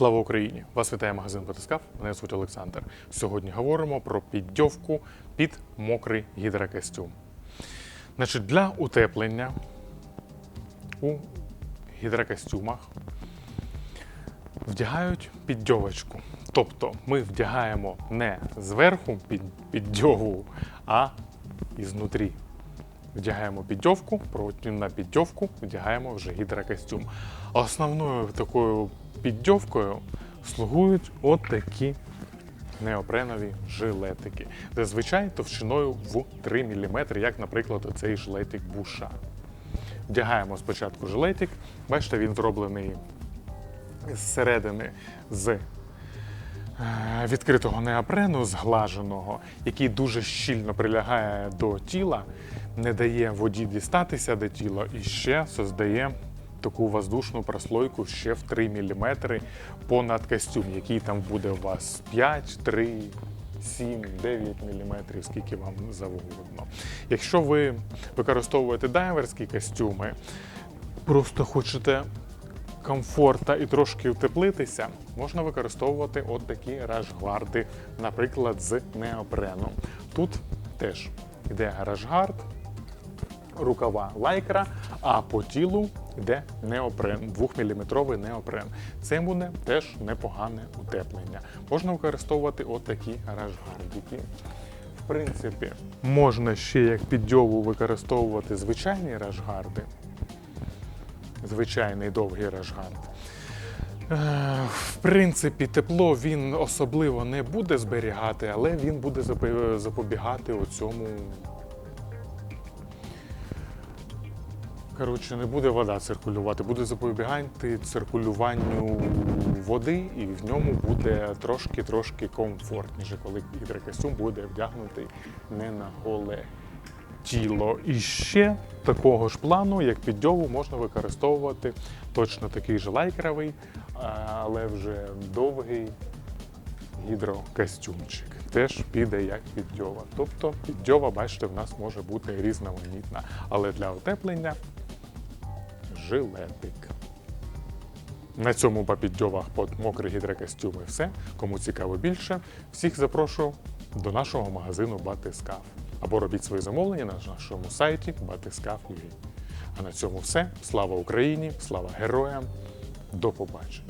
Слава Україні! Вас вітає магазин Батискаф. Мене звуть Олександр. Сьогодні говоримо про піддьовку під мокрий гідрокостюм. Значить, для утеплення у гідрокостюмах вдягають піддьовочку. Тобто ми вдягаємо не зверху піддьову, а ізнутрі. Вдягаємо піддьовку, на піддьовку вдягаємо вже гідрокостюм. Основною такою піддьовкою слугують от такі неопренові жилетики. Зазвичай товщиною в 3 мм, як, наприклад, оцей жилетик буша. Вдягаємо спочатку жилетик. Бачите, він зроблений зсередини з е, відкритого неопрену, зглаженого, який дуже щільно прилягає до тіла, не дає воді дістатися до тіла і ще создає таку воздушну прослойку ще в 3 мм понад костюм, який там буде у вас 5, 3, 7, 9 мм, скільки вам завгодно. Якщо ви використовуєте дайверські костюми, просто хочете комфорта і трошки утеплитися, можна використовувати от такі рашгварди, наприклад, з неопрену. Тут теж йде рашгард, рукава лайкра, а по тілу йде неопрен, 2-мм неопрен. Це буде теж непогане утеплення. Можна використовувати от такі рашгардики. В принципі, можна ще як піддьову використовувати звичайні рашгарди звичайний довгий рашгант. Е, В принципі, тепло він особливо не буде зберігати, але він буде запобігати оцьому. Коротше, не буде вода циркулювати, буде запобігати циркулюванню води, і в ньому буде трошки-трошки комфортніше, коли гідрокостюм буде вдягнутий не на голе тіло. І ще такого ж плану, як піддьову, можна використовувати точно такий же лайкровий, але вже довгий гідрокостюмчик. Теж піде як піддьова. Тобто піддьова, бачите, в нас може бути різноманітна, але для утеплення жилетик. На цьому по піддьовах под мокрі гідрокостюми все. Кому цікаво більше, всіх запрошую до нашого магазину Батискаф. Або робіть свої замовлення на нашому сайті Батискаф.ua. А на цьому все. Слава Україні! Слава героям! До побачення!